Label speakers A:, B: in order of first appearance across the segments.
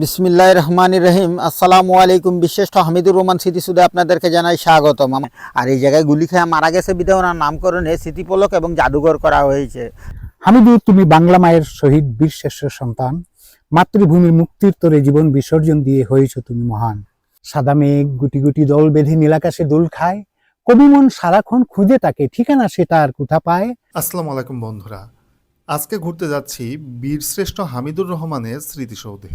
A: বিসমিল্লাহ রহমান রহিম। আসসালামু আলাইকুম। বিশেষ হামিদুর রহমান স্মৃতি স্মৃতিসুদে আপনাদেরকে জানাই স্বাগতম। আর এই জায়গায় গুলি খেয়ে মারা গেছে বিধে ওনার নামকরণে স্মৃতিপলক এবং জাদুঘর করা হয়েছে।
B: হামিদুর তুমি বাংলা মায়ের শহীদ বীর শ্রেষ্ঠ সন্তান। মাতৃভূমির মুক্তির তরে জীবন বিসর্জন দিয়ে হয়েছ তুমি মহান। সাদা মেঘ গুটি গুটি দল বেঁধে নীলাকাশে দোল খায়। কবি মন সারাক্ষণ খুঁজে তাকে ঠিকানা সে তার কোথা পায়?
C: আসসালামু আলাইকুম বন্ধুরা। আজকে ঘুরতে যাচ্ছি বীরশ্রেষ্ঠ হামিদুর রহমানের স্মৃতিসৌধে।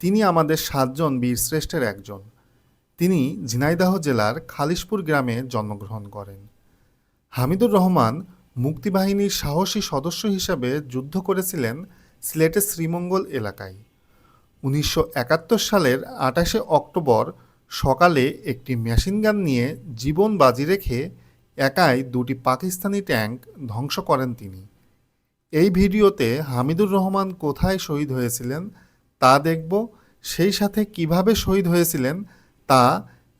C: তিনি আমাদের সাতজন বীরশ্রেষ্ঠের একজন। তিনি ঝিনাইদহ জেলার খালিশপুর গ্রামে জন্মগ্রহণ করেন। হামিদুর রহমান মুক্তিবাহিনীর সাহসী সদস্য হিসাবে যুদ্ধ করেছিলেন সিলেটের শ্রীমঙ্গল এলাকায়। উনিশশো একাত্তর সালের আঠাশে অক্টোবর সকালে একটি মেশিনগান নিয়ে জীবন বাজি রেখে একাই দুটি পাকিস্তানি ট্যাঙ্ক ধ্বংস করেন তিনি। এই ভিডিওতে হামিদুর রহমান কোথায় শহীদ হয়েছিলেন তা দেখব। সেই সাথে কীভাবে শহীদ হয়েছিলেন তা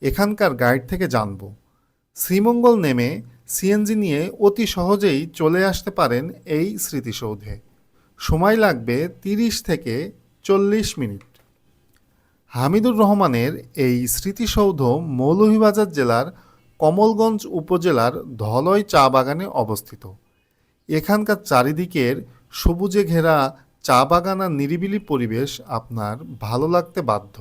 C: এখানকার গাইড থেকে জানব। শ্রীমঙ্গল নেমে সিএনজি নিয়ে অতি সহজেই চলে আসতে পারেন এই স্মৃতিসৌধে। সময় লাগবে তিরিশ থেকে চল্লিশ মিনিট। হামিদুর রহমানের এই স্মৃতিসৌধ মৌলভীবাজার জেলার কমলগঞ্জ উপজেলার ধলই চা বাগানে অবস্থিত। এখানকার চারিদিকের সবুজে ঘেরা চা বাগান আর নিরিবিলি পরিবেশ আপনার ভালো লাগতে বাধ্য।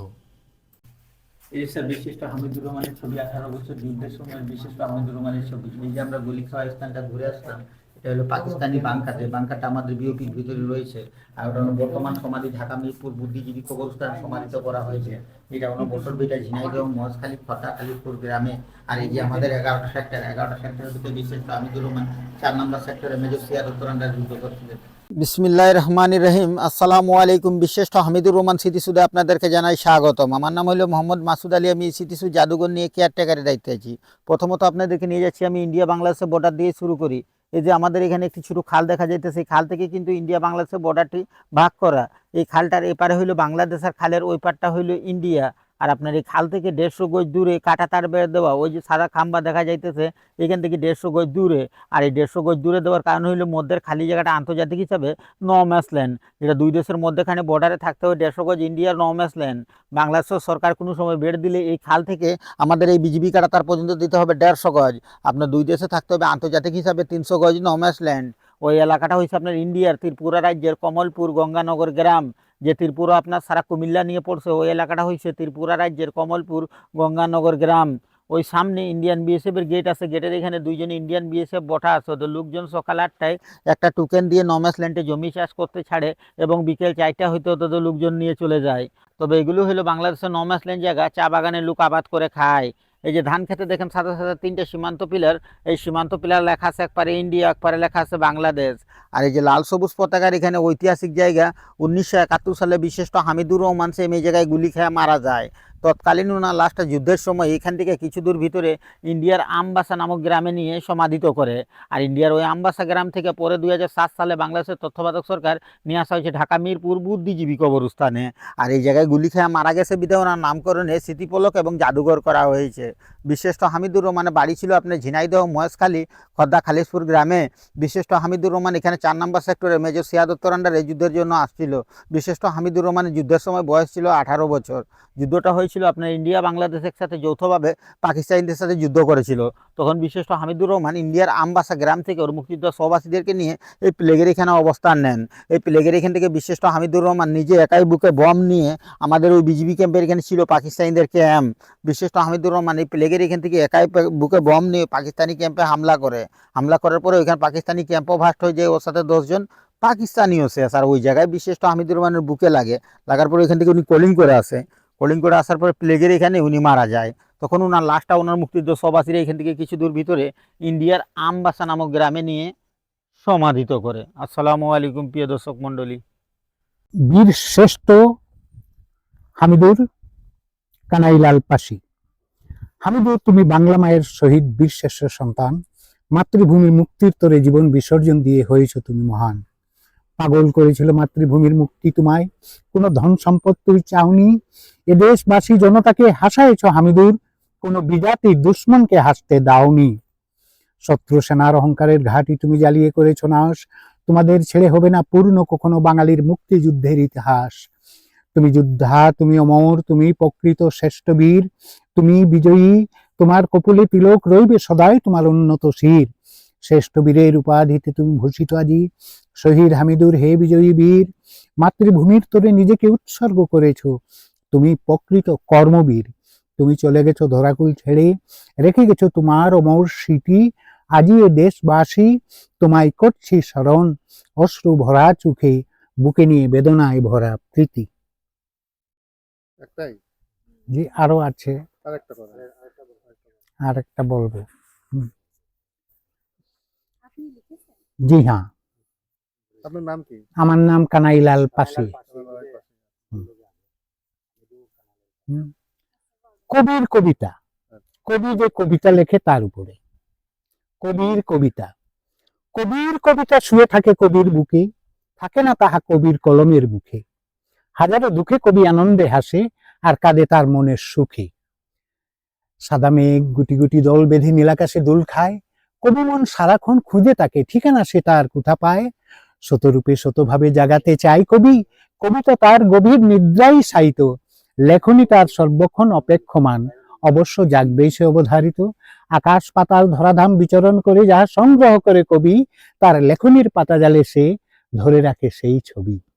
D: এই বিশিষ্ট হামিদুর রহমানের ছবি, আঠারো বছর যুদ্ধের সময় বিশিষ্ট হামিদুর রহমানের ছবি, এই যে আমরা গুলি খাওয়া স্থানটা ঘুরে আসলাম, এটা হলো পাকিস্তানি বাংকাতে বাংকাটা আমাদের বিওপির ভিতরে রয়েছে, আর ওটা বর্তমান সমাধি, ঢাকা, মিরপুর, বুদ্ধিজীবী কবরস্থান সমাধিত করা হয়েছে। এটা হলো বছর বিটা ঝিনাইদহ, মহেশখালী খতা খালিপুর গ্রামে, আর এই যে আমাদের এগারোটা সেক্টর এগারোটা সেক্টরের ভিতরে বিশিষ্ট হামিদুর রহমান, চার নম্বর সেক্টরে মেজর সিয়ার উত্তরান্ডা যুদ্ধ করছিলেন।
A: বিসমিল্লাহ রহমান রহিম। আসসালামু আলাইকুম। বিশেষ হামিদুর রহমান স্মৃতিসুদে আপনাদেরকে জানাই স্বাগতম। আমার নাম হলো মোহাম্মদ মাসুদ আলী। আমি স্মৃতিসুদ জাদুঘর নিয়ে কেয়ারটেকারের দায়িত্বে আছি। প্রথমত আপনাদেরকে নিয়ে যাচ্ছি। আমি ইন্ডিয়া বাংলাদেশের বর্ডার দিয়ে শুরু করি। এই যে আমাদের এখানে একটি ছোটো খাল দেখা যাইতেছে। খাল থেকে কিন্তু ইন্ডিয়া বাংলাদেশের বর্ডারটি ভাগ করা। এই খালটার এপারে হইল বাংলাদেশ আর খালের ওই পারটা হইল ইন্ডিয়া। আর আপনার এই খাল থেকে দেড়শো গজ দূরে কাটা তার বেড়ে দেওয়া, ওই যে সাদা খাম্বা দেখা যাইতেছে, এখান থেকে দেড়শো গজ দূরে। আর এই দেড়শো গজ দূরে দেওয়ার কারণ হইল মধ্যের খালি জায়গাটা আন্তর্জাতিক হিসাবে ন ম্যাসল্যান্ড যেটা দুই দেশের মধ্যেখানে বর্ডারে থাকতে হবে, দেড়শো গজ ইন্ডিয়ার ন ম্যাসল্যান্ড বাংলাদেশ সরকার কোনো সময় বেড় দিলে এই খাল থেকে আমাদের এই বিজিবি কাটা তার পর্যন্ত দিতে হবে দেড়শো গজ। আপনার দুই দেশে থাকতে হবে আন্তর্জাতিক হিসাবে তিনশো গজ ন ম্যাসল্যান্ড ওই এলাকাটা হচ্ছে আপনার ইন্ডিয়ার, ত্রিপুরা রাজ্যের কমলপুর গঙ্গানগর গ্রাম, যে ত্রিপুরা আপনার সারা কুমিল্লা নিয়ে পড়ছে, ওই এলাকাটা হচ্ছে ত্রিপুরা রাজ্যের কমলপুর গঙ্গানগর গ্রাম। ওই সামনে ইন্ডিয়ান বিএসএফের গেট আছে গেটের এখানে দুইজন ইন্ডিয়ান বিএসএফ বঠা আছে। তো লোকজন সকাল আটটায় একটা টোকেন দিয়ে নমেস ল্যান্ডে জমি চাষ করতে ছাড়ে এবং বিকেল চারটা হইতে হতে তো লোকজন নিয়ে চলে যায়। তবে এগুলো হলো বাংলাদেশের নমেস ল্যান্ড জায়গা, চা বাগানে লোক আবাদ করে খায়। এই যে ধান খেতে দেখেন সাথে সাথে তিনটে সীমান্ত পিলার, এই সীমান্ত পিলার লেখা আছে একবারে ইন্ডিয়া একবারে লেখা আছে বাংলাদেশ। আর এই যে লাল সবুজ পতাকার এখানে ঐতিহাসিক জায়গা, উনিশশো একাত্তর সালে বিশিষ্ট হামিদুর রহমান সেম এই জায়গায় গুলি খেয়ে মারা যায়। তৎকালীন ওনার লাস্টটা যুদ্ধের সময় এখান থেকে কিছু দূর ভিতরে ইন্ডিয়ার আমবাসা নামক গ্রামে নিয়ে সমাধিত করে। আর ইন্ডিয়ার ওই আমবাসা গ্রাম থেকে পরে দু হাজার সাত সালে বাংলাদেশের তথ্যবাদক সরকার নিয়ে আসা হয়েছে ঢাকা, মিরপুর বুদ্ধিজীবী কবরস্থানে। আর এই জায়গায় গুলি খেয়ে মারা গেছে বিধে ওনার নামকরণে স্মৃতিপলক এবং জাদুঘর করা হয়েছে। বিশিষ্ট হামিদুর রহমানের বাড়ি ছিল আপনার ঝিনাইদহ, মহেশখালী খদ্দা খালিশপুর গ্রামে। বিশিষ্ট হামিদুর রহমান এখানে চার নম্বর সেক্টরে মেজর সিয়াদত্তর আন্ডারে যুদ্ধের জন্য আসছিল। বিশিষ্ট হামিদুর রহমানের যুদ্ধের সময় বয়স ছিল আঠারো বছর। যুদ্ধটা হয়েছিল আপনার ইন্ডিয়া বাংলাদেশের সাথে যৌথভাবে পাকিস্তানিদের সাথে যুদ্ধ করেছিল। তখন বিশিষ্ট হামিদুর রহমান ইন্ডিয়ার আমবাসা গ্রাম থেকে ওর মুক্তিযুদ্ধ সহবাসীদেরকে নিয়ে এই প্লেগের এখানে অবস্থান নেন। এই প্লেগের এখান থেকে বিশিষ্ট হামিদুর রহমান নিজে একাই বুকে বম নিয়ে আমাদের ওই বিজিবি ক্যাম্পের এখানে ছিল পাকিস্তানিদের ক্যাম্প বিশিষ্ট হামিদুর রহমান এই প্লেগের এখান থেকে একাই বুকে বম নিয়ে পাকিস্তানি ক্যাম্পে হামলা করে। হামলা করার পরে ওইখানে পাকিস্তানি ক্যাম্পও ভাস্ট হয়ে যায় ওর সাথে দশজন। পাকিস্তানিও শেষ আর ওই জায়গায় বিশিষ্ট হামিদুর রহমানের বুকে লাগে। লাগার পরে ওইখান থেকে উনি কলিং করে আসে। কলিং করে আসার পরে প্লেগের এখানে উনি মারা যায়। তখন ওনার লাশটা ওনার মুক্তিযুদ্ধ সবাসীরা এখান থেকে কিছু দূর ভিতরে ইন্ডিয়ার আমবাসা নামক গ্রামে নিয়ে সমাধিত করে। আসসালামু আলাইকুম, প্রিয় দর্শক মণ্ডলী।
B: বীর শ্রেষ্ঠ হামিদুর কানাইলাল পাশি। হামিদুর তুমি বাংলা মায়ের শহীদ বীর শ্রেষ্ঠ সন্তান। মাতৃভূমির মুক্তির তরে জীবন বিসর্জন দিয়ে হয়েছ তুমি মহান। পাগল করেছিল মাতৃভূমির মুক্তি তোমায়। কোনো ধন সম্পদ তুই চাওনি। এ দেশবাসী জনতাকে হাসাইছ হামিদুর। কোনো বিজাতি দুশ্মনকে হাসতে দাওনি। শত্রু সেনার অহংকারের ঘাটি তুমি জ্বালিয়ে করেছ নাশ। তোমাদের ছেড়ে হবে না পূর্ণ কখনো বাঙালির মুক্তিযুদ্ধের ইতিহাস। তুমি যোদ্ধা, তুমি অমর, তুমি প্রকৃত শ্রেষ্ঠ বীর, তুমি বিজয়ী, তোমার কপুলে তিলক রইবে সদাই তোমার উন্নত শির। শ্রেষ্ঠ বীরের উপাধিতে তুমি ভূষিত আজি, শহীদ হামিদুর, হে বিজয়ী বীর, মাতৃভূমির তোরে নিজেকে উৎসর্গ করেছ, তুমি প্রকৃত কর্মবীর। তুমি চলে গেছো ধরাকুল ছেড়ে, রেখে গেছো তোমার অমর স্মৃতি, আজি এ দেশবাসী তোমায় করছি স্মরণ, অশ্রু ভরা চোখে, বুকে নিয়ে বেদনায় ভরা প্রীতি।
C: একটাই
B: জি আরও আছে।
C: আর একটা কথা
B: আর একটা বলব। জি হ্যাঁ।
C: আপনার নাম কি?
B: আমার নাম কানাইলাল পাশি। কবির কবিতা। কবি যে কবিতা লেখে তার উপরে। কবির কবিতা। কবির কবিতা শুয়ে থাকে কবির বুকে। থাকে না তাহা কবির কলমের মুখে হাজারো দুঃখে কবি আনন্দে হাসে। আর কাঁদে তার মনের সুখে। সাদা মেঘ গুটি গুটি দল বেঁধে নীলাকাশে দোল খায়। কবি মন সারাক্ষণ খুঁজে তাকে, ঠিকানা সে তার কোথা পায়? শতরূপে শতভাবে জাগাতে চায় কবি, কবিতা তার গভীর নিদ্রাই সাইত লেখনী তার সর্বক্ষণ অপেক্ষমান। অবশ্য জাগবেই সে অবধারিত। আকাশ পাতাল ধরাধাম বিচরণ করে যা সংগ্রহ করে কবি, তার লেখনীর পাতা জালে সে ধরে রাখে সেই ছবি।